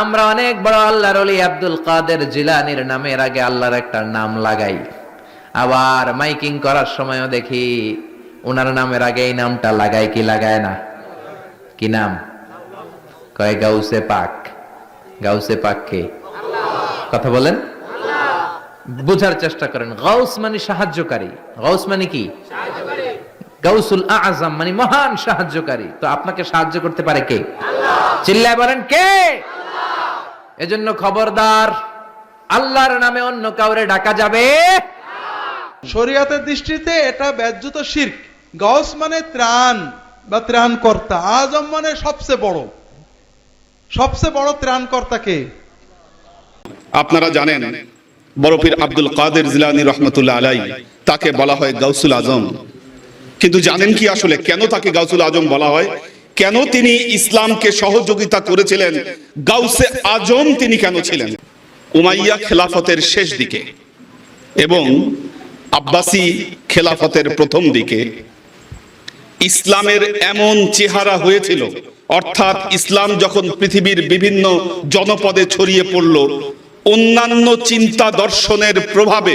আমরা অনেক বড় আল্লাহর অলি আব্দুল কাদের জিলানির নামের আগে আল্লাহর একটা নাম লাগাই। আবার মাইকিং করার সময়ও দেখি ওনার নামের আগে এই নামটা লাগায় কি লাগায় না? কি নাম? কয়, গাউসে পাক। গাউসে পাক কে? কথা বলেন? বুঝার চেষ্টা করেন। গাউস মানে সাহায্যকারী। গাউস মানে কি? গাউসুল আজম মানে মহান সাহায্যকারী। তো আপনাকে সাহায্য করতে পারে কে? চিল্লায় বলেন কে? এজন্য খবরদার আল্লাহর নামে অন্য কাউরে ডাকা যাবে। শরিয়াতের দৃষ্টিতে এটা ব্যাজ্যুত শির্ক। গাউস মানে ত্রাণ বা ত্রাণকর্তা। আজম মানে সবচেয়ে বড়। সবচেয়ে বড় ত্রাণকর্তা কে? আপনারা জানেন বরফির আব্দুল কাদের জিলানি রহমতুল্লাহ আলাই তাকে বলা হয় গাউসুল আজম। কিন্তু জানেন কি আসলে? কেন তাকে গাউসুল আজম বলা হয়? কেন তিনি ইসলামকে সহযোগিতা করেছিলেন? গাউসে আজম তিনি কেন ছিলেন? উমাইয়া খেলাফতের শেষ দিকে এবং আব্বাসি খেলাফতের প্রথম দিকে ইসলামের এমন চেহারা হয়েছিল, অর্থাৎ ইসলাম যখন পৃথিবীর বিভিন্ন জনপদে ছড়িয়ে পড়ল, অন্যান্য চিন্তা দর্শনের প্রভাবে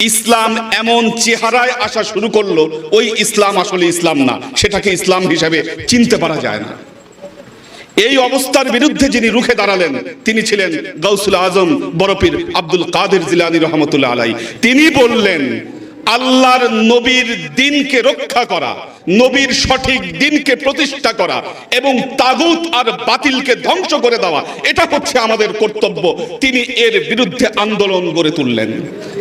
ইসলাম এমন চেহারায় আসা শুরু করল, ওই ইসলাম আসলে ইসলাম না, সেটাকে ইসলাম হিসাবে চিনতে পারা যায় না। এই অবস্থার বিরুদ্ধে যিনি রুখে দাঁড়ালেন, তিনি ছিলেন গৌসুল আজম বরফির আব্দুল কাদের জিলানি রহমতুল্লাহ আলাই তিনি বললেন আল্লাহর নবীর দিনকে রক্ষা করা, নবীর সঠিক দিনকে প্রতিষ্ঠা করা এবং তাগুত আর বাতিলকে ধ্বংস করে দেওয়া, এটা হচ্ছে আমাদের কর্তব্য। তিনি এর বিরুদ্ধে আন্দোলন গড়ে তুললেন।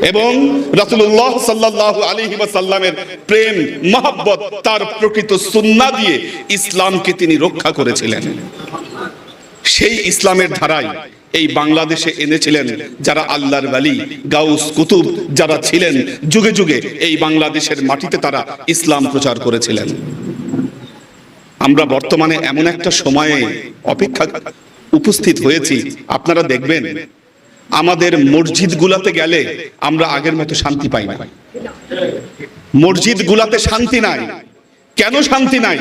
এবং রাসূলুল্লাহ সাল্লাল্লাহু আলাইহি ওয়াসাল্লামের প্রেম, মহব্বত, তার প্রকৃত সুন্না দিয়ে ইসলামকে তিনি রক্ষা করেছিলেন। সেই ইসলামের ধারায় এই বাংলাদেশে এনেছিলেন যারা আল্লাহর বালি গাউস কুতুব যারা ছিলেন, যুগে যুগে এই বাংলাদেশের মাটিতে তারা ইসলাম প্রচার করেছিলেন। আমরা বর্তমানে এমন একটা সময়ে অপেক্ষা উপস্থিত হয়েছি, আপনারা দেখবেন, আমাদের মসজিদ গুলাতে গেলে আমরা আগের মতো শান্তি পাই না। মসজিদ গুলাতে শান্তি নাই। কেন শান্তি নাই?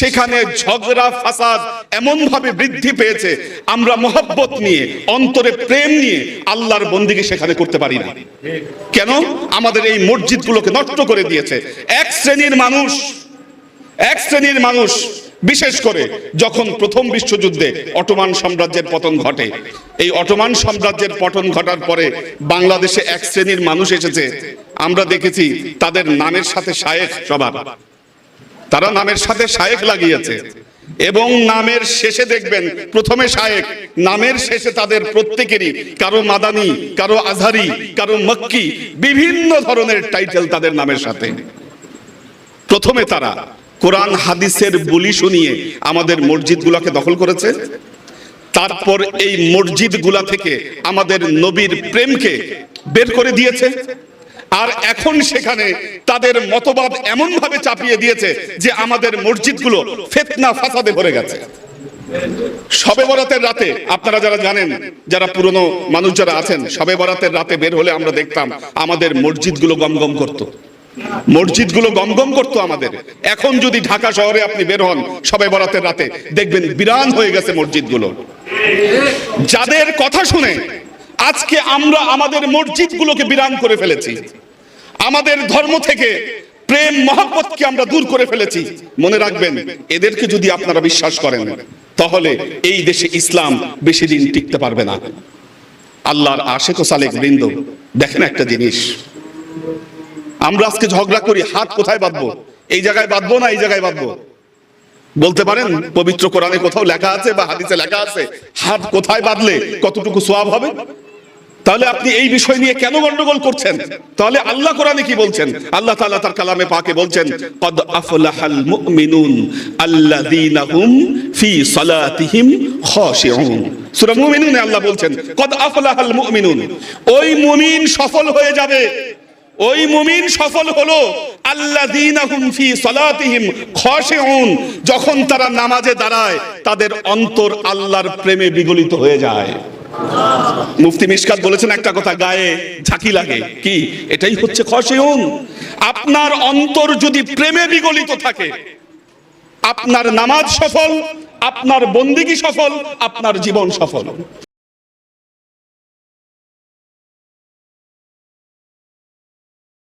সেখানে ঝগড়া, ফাসাদ এমন ভাবে বৃদ্ধি পেয়েছে, আমরা মোহব্বত নিয়ে, অন্তরে প্রেম নিয়ে আল্লাহর বন্দিকে সেখানে করতে পারি না। কেন? আমাদের এই মসজিদগুলোকে নষ্ট করে দিয়েছে। এক শ্রেণির মানুষ, এক শ্রেণির মানুষ, বিশেষ করে যখন প্রথম বিশ্বযুদ্ধে অটোমান সাম্রাজ্যের পতন ঘটে, এই অটোমান সাম্রাজ্যের পতন ঘটার পরে বাংলাদেশে এক শ্রেণির মানুষ এসেছে। আমরা দেখেছি তাদের নামের সাথে শায়েখ সবার তারা নামের সাথে শায়েখ লাগিয়েছে। এবং নামের শেষে দেখবেন, প্রথমে শায়েক নামের শেষে তাদের প্রত্যেকেরই, কারও মাদানি, কারও আজহারি, কারও মক্কি, বিভিন্ন ধরনের টাইটেল তাদের নামের সাথে। প্রথমে তারা কোরআন, হাদিসের বলি শুনিয়ে আমাদের মসজিদগুলোকে দখল করেছে। তারপর এই মসজিদগুলা থেকে আমাদের নবীর প্রেমকে বের করে দিয়েছে। আর এখন সেখানে তাদের মতবাদ এমন ভাবে চাপিয়ে দিয়েছে যে আমাদের মসজিদগুলো ফেতনা ফাসাদে ভরে গেছে। সবে বরাতের রাতে, আপনারা যারা জানেন, যারা পুরনো মানুষ যারা আছেন, সবে বরাতের রাতে বের হলে আমরা দেখতাম আমাদের মসজিদগুলো গমগম করতো। মসজিদগুলো গমগম করতো আমাদের। এখন যদি ঢাকা শহরে আপনি বের হন সবে বরাতের রাতে, দেখবেন বিরান হয়ে গেছে মসজিদগুলো। যাদের কথা শুনে আজকে আমরা আমাদের মসজিদগুলোকে বিরান করে ফেলেছি। আমাদের ধর্ম থেকে প্রেম, মহব্বতকে আমরা দূর করে ফেলেছি। মনে রাখবেন, এদেরকে যদি আপনারা বিশ্বাস করেন, তাহলে এই দেশে ইসলাম বেশি দিন টিকতে পারবে না। আল্লাহর আশেক ও সালেক বৃন্দ, দেখেন একটা জিনিস। আমরা আজকে ঝগড়া করি, হাত কোথায় বাঁধবো? এই জায়গায় বাঁধবো না এই জায়গায় বাঁধবো? বলতে পারেন, পবিত্র কোরআনে কোথাও লেখা আছে বা হাদিসে লেখা আছে, হাত কোথায় বাঁধলে কতটুকু সোয়াব হবে? তাহলে আপনি এই বিষয় নিয়ে কেন গন্ডগোল করছেন? তাহলে আল্লাহ কোরআনে কি বলছেন? আল্লাহ তাআলা তার কালামে পাকে বলছেন, কদ আফলাহাল মুমিনুন আল্লাযীনা হুম ফি সালাতিহিম খাশিউন। সূরা মুমিনুনে আল্লাহ বলছেন, কদ আফলাহাল মুমিনুন। ওই মুমিন সফল হয়ে যাবে। ওই মুমিন সফল হলো আল্লাযীনা হুম ফি সালাতিহিম খাশিউন। যখন তারা নামাজে দাঁড়ায়, তাদের অন্তর আল্লাহর প্রেমে বিগলিত হয়ে যায়। মুফতি মিশকাত বলেছেন একটা কথা, গায়ে ঝাঁকি লাগে। কি? এটাই হচ্ছে খসেউন। আপনার অন্তর যদি প্রেমে বিগলিত থাকে, আপনার নামাজ সফল, আপনার বন্দিগি সফল, আপনার জীবন সফল।